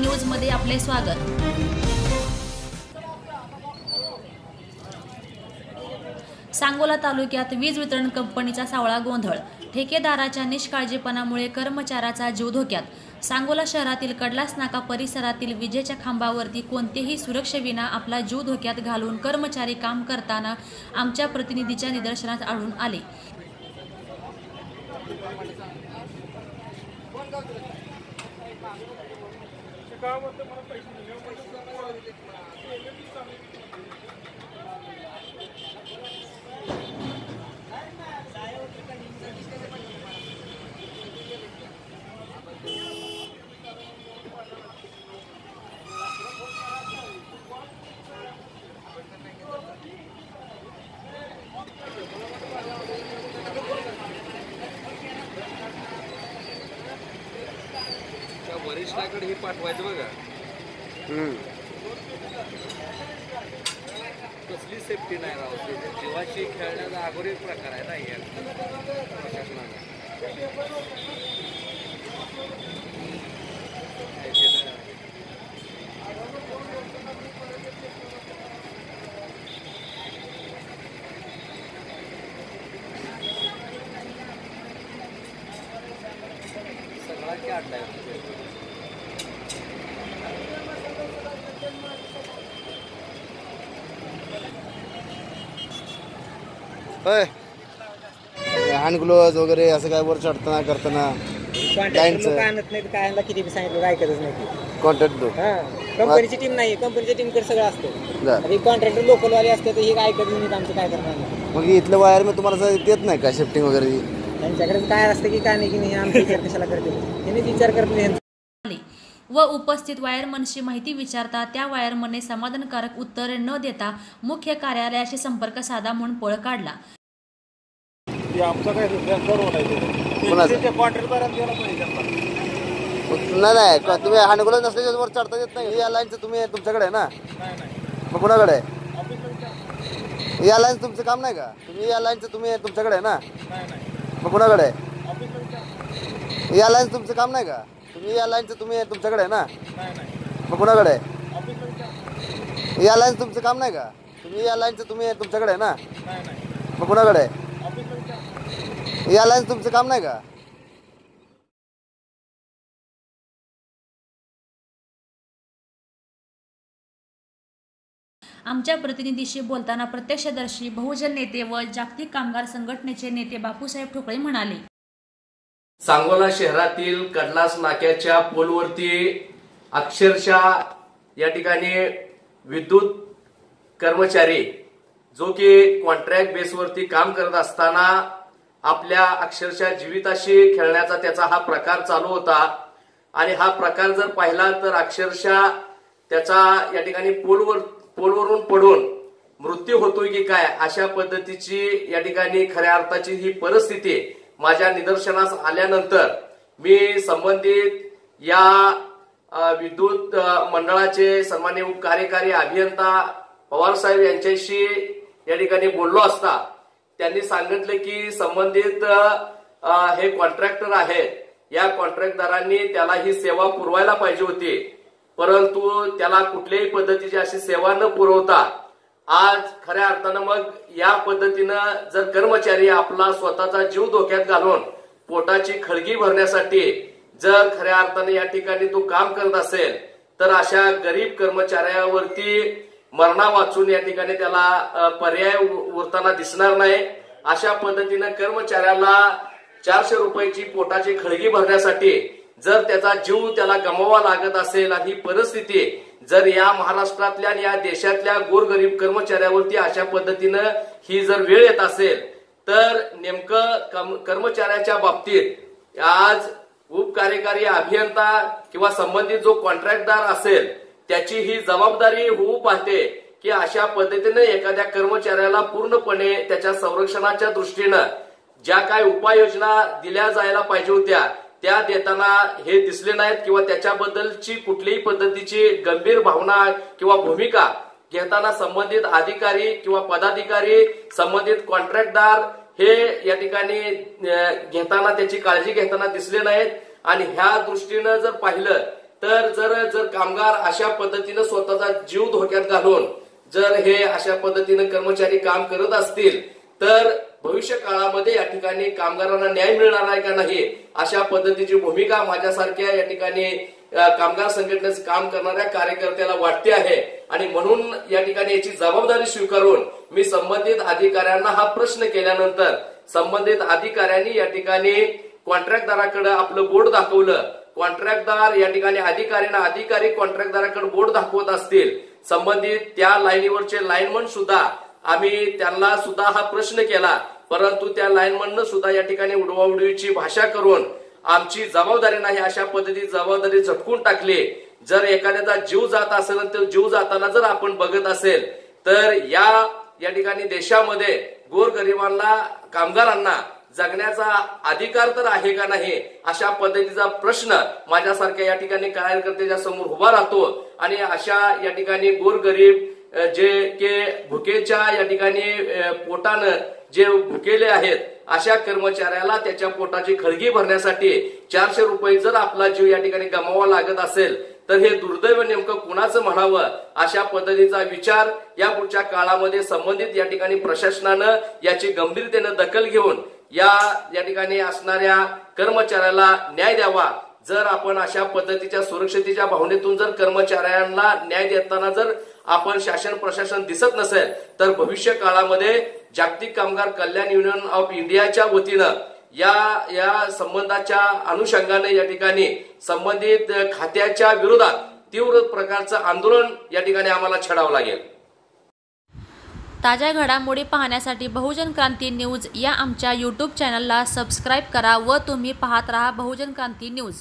न्यूजमध्ये आपले स्वागत. सांगोला तालुक्यात वीज वितरण कंपनीचा सावळा गोंधळ. ठेकेदाराच्या निष्काळजीपणामुळे कर्मचाऱ्याचा जीव धोक्यात. सांगोला शहरातील कडलास नाका परिसरातील विजेच्या खांबावरती कोणतेही सुरक्षेविना आपला जीव धोक्यात घालून कर्मचारी काम करताना आमच्या प्रतिनिधीच्या निदर्शनात आढळून आले. त्या वरिष्ठाकडे हे पाठवायचं बघा. कसली सेफ्टी नाही राहू जीवाशी खेळण्याचा अगोदर एक प्रकार आहे ना या प्रशासनाने. होय. हँड ग्लोव्ज वगैरे असं काय वर चढताना करताना कॉन्ट्रॅक्टर काहींचं. लोक आणत नाहीत काय आणला किती बी सांगितलं ऐकतच नाही कॉन्टॅक्ट दो हा कंपनीची टीम नाही कंपनीच्या टीमकडे सगळं असतं. बर. आता कॉन्ट्रॅक्टर लोकलवाले असते तर हे काय ऐकत नाही आमचं काय करणार मग इथलं वायर मी तुम्हाला असं देत नाही का शिफ्टिंग वगैरे? त्यांच्याकडे काय असतं की काय नाही की नाही आमचा विचार कशाला करते त्यांनी विचार करत नाही. आले व उपस्थित वायरमनशी माहिती विचारता त्या वायरमनने समाधानकारक उत्तर न देता मुख्य कार्यालयाशी संपर्क साधा म्हणून पळ काढला. कोणाचं? नाही नाही का तुम्ही हँड ग्लोव्ज नसल्याच्या वर चढता येत नाही. या लाईनचं तुम्ही तुमच्याकडे आहे ना? मग कुणाकडे आहे? या लाईन तुमचं काम नाही का? तुम्ही या लाईनचं तुम्ही तुमच्याकडे आहे ना? मग कुणाकडे आहे? या लाईन तुमचं काम नाही का? तुम्ही या लाईनचं तुम्ही तुमच्याकडे आहे ना? मग कुणाकडे आहे? या लाईन तुमचं काम नाही का? तुम्ही या लाईनचं तुम्ही तुमच्याकडे आहे ना? मग कुणाकडे आहे? या लाईन तुमचं काम नाही का? आमच्या प्रतिनिधीशी बोलताना प्रत्यक्षदर्शी बहुजन नेते व जागतिक कामगार संघटनेचे नेते बापूसाहेब ठोकळे म्हणाले. सांगोला शहरातील कडलास नाक्याच्या पोलवरती अक्षरशः या ठिकाणी विद्युत कर्मचारी जो की कॉन्ट्रॅक्ट बेसवरती काम करत असताना आपल्या अक्षरशः जीविताशी खेळण्याचा त्याचा हा प्रकार चालू होता. आणि हा प्रकार जर पाहिला तर अक्षरशः त्याचा या ठिकाणी पोलवर पोलवरून पडून मृत्यू होतोय की काय अशा पद्धतीची या ठिकाणी खऱ्या अर्थाची ही परिस्थिती माझ्या निदर्शनास आल्यानंतर मी संबंधित या विद्युत मंडळाचे सन्मान्य उपकार्यकारी अभियंता पवार साहेब यांच्याशी या ठिकाणी बोललो असता. त्यांनी सांगितलं की संबंधित हे कॉन्ट्रॅक्टर आहेत या कॉन्ट्रॅक्टदारांनी त्याला ही सेवा पुरवायला पाहिजे होती. परंतु त्याला कुठल्याही पद्धतीची अशी सेवा न पुरवता आज खऱ्या अर्थानं मग या पद्धतीनं जर कर्मचारी आपला स्वतःचा जीव धोक्यात घालून पोटाची खळगी भरण्यासाठी जर खऱ्या अर्थाने या ठिकाणी तो काम करत असेल तर अशा गरीब कर्मचाऱ्यावरती मरणा वाचून या ठिकाणी त्याला पर्याय उ- उरताना दिसणार नाही. अशा पद्धतीनं कर्मचाऱ्याला चारशे रुपयाची पोटाची खळगी भरण्यासाठी जर त्याचा जीव त्याला गमावा लागत असेल आणि ही परिस्थिती जर या महाराष्ट्रातल्या आणि या देशातल्या गोरगरीब कर्मचाऱ्यावरती अशा पद्धतीनं ही जर वेळ येत असेल तर नेमकं कम- कर्मचाऱ्याच्या बाबतीत आज उपकार्यकारी अभियंता किंवा संबंधित जो कॉन्ट्रॅक्टदार असेल त्याची ही जबाबदारी होऊ पाहते की अशा पद्धतीने एखाद्या कर्मचाऱ्याला पूर्णपणे त्याच्या संरक्षणाच्या दृष्टीनं ज्या काय उपाययोजना दिल्या जायला पाहिजे होत्या त्या देताना हे दिसले नाहीत किंवा त्याच्याबद्दलची कुठलीही पद्धतीची गंभीर भावना किंवा भूमिका घेताना संबंधित अधिकारी किंवा पदाधिकारी संबंधित कॉन्ट्रॅक्टदार हे या ठिकाणी घेताना त्याची काळजी घेताना दिसले नाहीत. आणि ह्या दृष्टीनं जर पाहिलं तर जर जर कामगार अशा पद्धतीनं स्वतःचा जीव धोक्यात घालून जर हे अशा पद्धतीनं कर्मचारी काम करत असतील तर भविष्य काळामध्ये या ठिकाणी कामगारांना न्याय मिळणार आहे का नाही अशा पद्धतीची भूमिका माझ्यासारख्या या ठिकाणी कामगार संघटनेचं काम करणाऱ्या कार्यकर्त्याला वाटते आहे. आणि म्हणून या ठिकाणी याची जबाबदारी स्वीकारून मी संबंधित अधिकाऱ्यांना हा प्रश्न केल्यानंतर संबंधित अधिकाऱ्यांनी या ठिकाणी कॉन्ट्रॅक्टदाराकडे आपलं बोर्ड दाखवलं. कॉन्ट्रॅक्टदार या ठिकाणी अधिकाऱ्यांना अधिकारी कॉन्ट्रॅक्टदाराकडे बोर्ड दाखवत असतील. संबंधित त्या लाईनीवरचे लाईनमन सुद्धा आम्ही त्यांना सुद्धा हा प्रश्न केला. परंतु त्या लाईनमननं सुद्धा या ठिकाणी उडवाउडवीची भाषा करून आमची जबाबदारी नाही अशा पद्धती जबाबदारी झटकून टाकली. जर एखाद्याचा जीव जात असेल तर जीव जाताना जर आपण बघत असेल तर या या ठिकाणी देशामध्ये गोरगरिबांना कामगारांना जगण्याचा अधिकार तर आहे का नाही अशा पद्धतीचा प्रश्न माझ्यासारख्या या ठिकाणी कार्यकर्त्याच्या समोर उभा राहतो. आणि अशा या ठिकाणी गोरगरीब जे के भुकेच्या या ठिकाणी पोटानं जे भुकेले आहेत अशा कर्मचाऱ्याला त्याच्या पोटाची खळगी भरण्यासाठी चारशे रुपये जर आपला जीव या ठिकाणी गमावा लागत असेल तर हे दुर्दैव नेमकं कुणाचं म्हणावं अशा पद्धतीचा विचार या पुढच्या काळामध्ये संबंधित या ठिकाणी प्रशासनानं याची गंभीरतेनं दखल घेऊन या या ठिकाणी असणाऱ्या कर्मचाऱ्याला न्याय द्यावा. जर आपण अशा पद्धतीच्या सुरक्षतेच्या भावनेतून जर कर्मचाऱ्यांना न्याय देताना जर आपण शासन प्रशासन दिसत नसेल तर भविष्य काळामध्ये जागतिक कामगार कल्याण युनियन ऑफ इंडियाच्या वतीनं या या संबंधाच्या अनुषंगाने या ठिकाणी संबंधित खात्याच्या विरोधात तीव्र प्रकारचं आंदोलन या ठिकाणी आम्हाला छडावं लागेल. ताज्या घडामोडी पाहण्यासाठी बहुजन क्रांती न्यूज या आमच्या यूट्यूब चॅनलला सबस्क्राईब करा व तुम्ही पाहत राहा बहुजन क्रांती न्यूज.